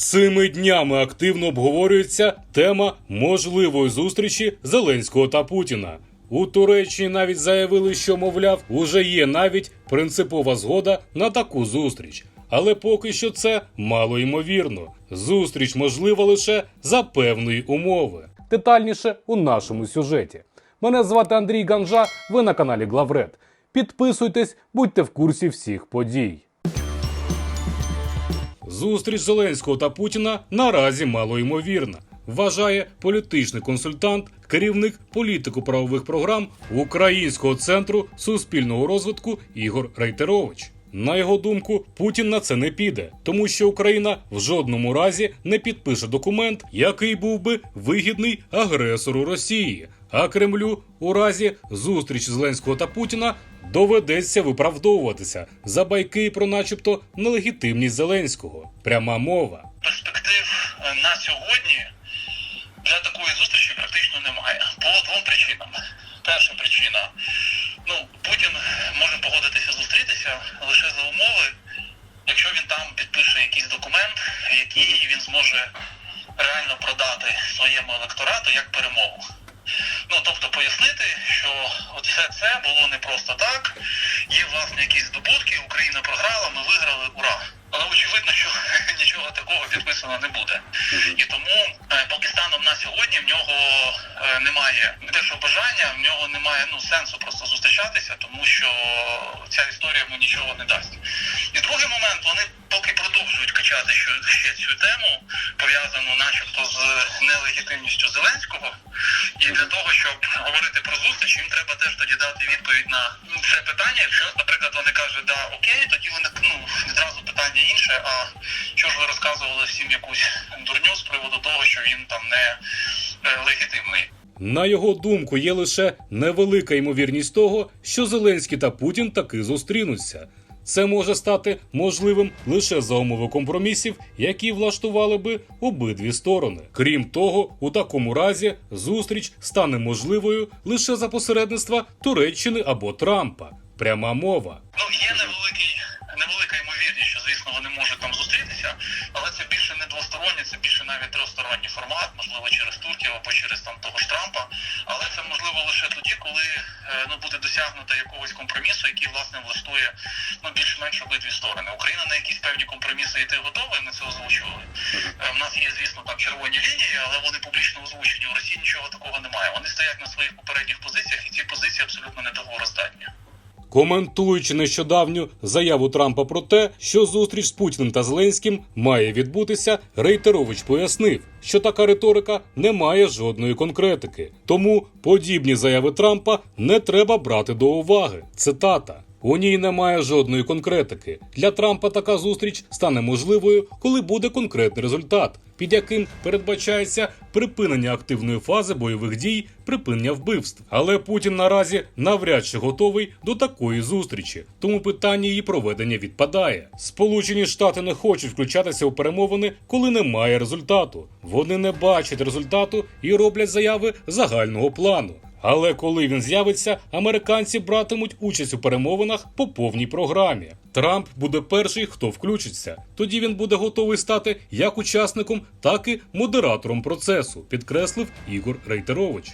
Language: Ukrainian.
Цими днями активно обговорюється тема можливої зустрічі Зеленського та Путіна. У Туреччині навіть заявили, що, мовляв, уже є навіть принципова згода на таку зустріч. Але поки що це мало ймовірно. Зустріч можлива лише за певної умови. Детальніше у нашому сюжеті. Мене звати Андрій Ганжа. Ви на каналі Главред. Підписуйтесь, будьте в курсі всіх подій. Зустріч Зеленського та Путіна наразі малоймовірна, вважає політичний консультант, керівник політико-правових програм Українського центру суспільного розвитку Ігор Рейтерович. На його думку, Путін на це не піде, тому що Україна в жодному разі не підпише документ, який був би вигідний агресору Росії. А Кремлю у разі зустрічі Зеленського та Путіна доведеться виправдовуватися за байки про, начебто, нелегітимність Зеленського. Пряма мова. перспектив е, на сьогодні для такої зустрічі практично немає. По двом причинам. Перша причина: ну, Путін може погодитися зустрітися лише за умови, якщо він там підпише якийсь документ, який він зможе реально продати своєму електорату як перемогу. Ну, тобто пояснити, що от все це було не просто так. Є власне якісь здобутки, Україна програла, ми виграли, ура. Але очевидно, що нічого такого підписано не буде. І тому, е, поки станом на сьогодні в нього е, немає не те, що бажання, в нього немає ну сенсу просто зустрічатися, тому що ця історія йому нічого не дасть. І другий момент, вони поки продовжують качати ще цю тему, пов'язану начебто з нелегітимністю Зеленського. І для того, щоб говорити про зустріч, їм треба теж тоді дати відповідь на ну, це питання. Якщо, наприклад, вони кажуть, да, окей, тоді вони ну відразу питання інше. А що ж ви розказували всім якусь дурню з приводу того, що він там не е, легітимний? На його думку, є лише невелика ймовірність того, що Зеленський та Путін таки зустрінуться. Це може стати можливим лише за умови компромісів, які влаштували би обидві сторони. Крім того, у такому разі зустріч стане можливою лише за посередництва Туреччини або Трампа. Пряма мова. Ну є невеликий невелика ймовірність, що звісно вони можуть там зустрітися, але це більше не двосторонній, це більше навіть трьохсторонній формат, можливо, через Турцію або через там того ж Трампа. Коли е, ну буде досягнуто якогось компромісу, який власне влаштує ну більш-менш обидві сторони. Україна на якісь певні компроміси йти готова, ми це озвучували. У нас є, звісно, там червоні лінії, але вони публічно озвучені. У Росії нічого такого немає. Вони стоять на своїх попередніх позиціях, і ці позиції абсолютно недоговороздатні. Коментуючи нещодавню заяву Трампа про те, що зустріч з Путіним та Зеленським має відбутися, Рейтерович пояснив, що така риторика не має жодної конкретики. Тому подібні заяви Трампа не треба брати до уваги. Цитата. У ній немає жодної конкретики. Для Трампа така зустріч стане можливою, коли буде конкретний результат, під яким передбачається припинення активної фази бойових дій, припинення вбивств. Але Путін наразі навряд чи готовий до такої зустрічі, тому питання її проведення відпадає. Сполучені Штати не хочуть включатися у перемовини, коли немає результату. Вони не бачать результату і роблять заяви загального плану. Але коли він з'явиться, американці братимуть участь у перемовинах по повній програмі. Трамп буде перший, хто включиться. Тоді він буде готовий стати як учасником, так і модератором процесу, підкреслив Ігор Рейтерович.